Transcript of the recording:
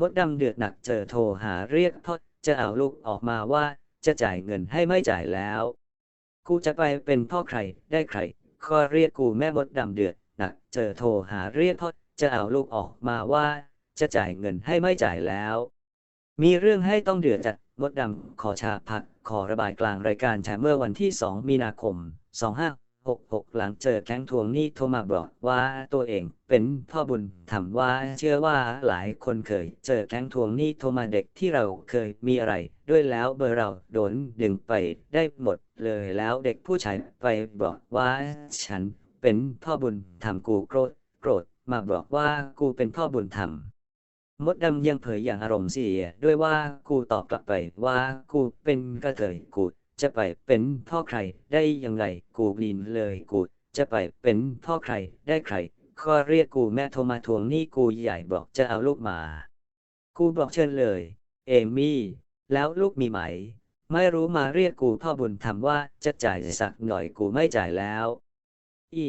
มดดำเดือดหนักเจอโทรหาเรียกพ่อจะเอาลูกออกมาว่าจะจ่ายเงินให้ไม่จ่ายแล้ว กูจะไปเป็นพ่อใครได้ใครก็เรียกกูแม่มดดำเดือดหนักเจอโทรหาเรียกพ่อจะเอาลูกออกมาว่าจะจ่ายเงินให้ไม่จ่ายแล้ว มีเรื่องให้ต้องเดือดจัดมดดำขอชาพักขอระบายกลางรายการแชร์เมื่อวันที่ 2 มีนาคม 66 หลังเจอแก๊งทวงหนี้โทรมาบอกว่าตัวเองเป็นพ่อบุญถามว่าเชื่อว่าหลายคนเคยเจอแก๊งทวงหนี้โทรมาเด็กที่เราเคยมีอะไร ด้วยแล้วเบอร์เราโดนดึงไปได้หมดเลยแล้วเด็กผู้ชายไปบอกว่าฉันเป็นพ่อบุญทำกูโกรธโกรธมาบอกว่ากูเป็นพ่อบุญธรรมมดดำยังเผยอย่างอารมณ์เสียด้วยว่ากูตอบกลับไปว่ากูเป็นกระเทยกู จะไปเป็นพ่อใครได้ยังไงกูบินเลยกู จะไปเป็นพ่อใครได้ใครก็เรียกกูแม่โทรมาทวงหนี้กูใหญ่บอกจะเอาลูกมา กูบอกเชิญเลย เอมี่ แล้วลูกมีไหม ไม่รู้มาเรียกกูพ่อบุญทำว่าจะจ่ายสักหน่อยกูไม่จ่ายแล้ว อี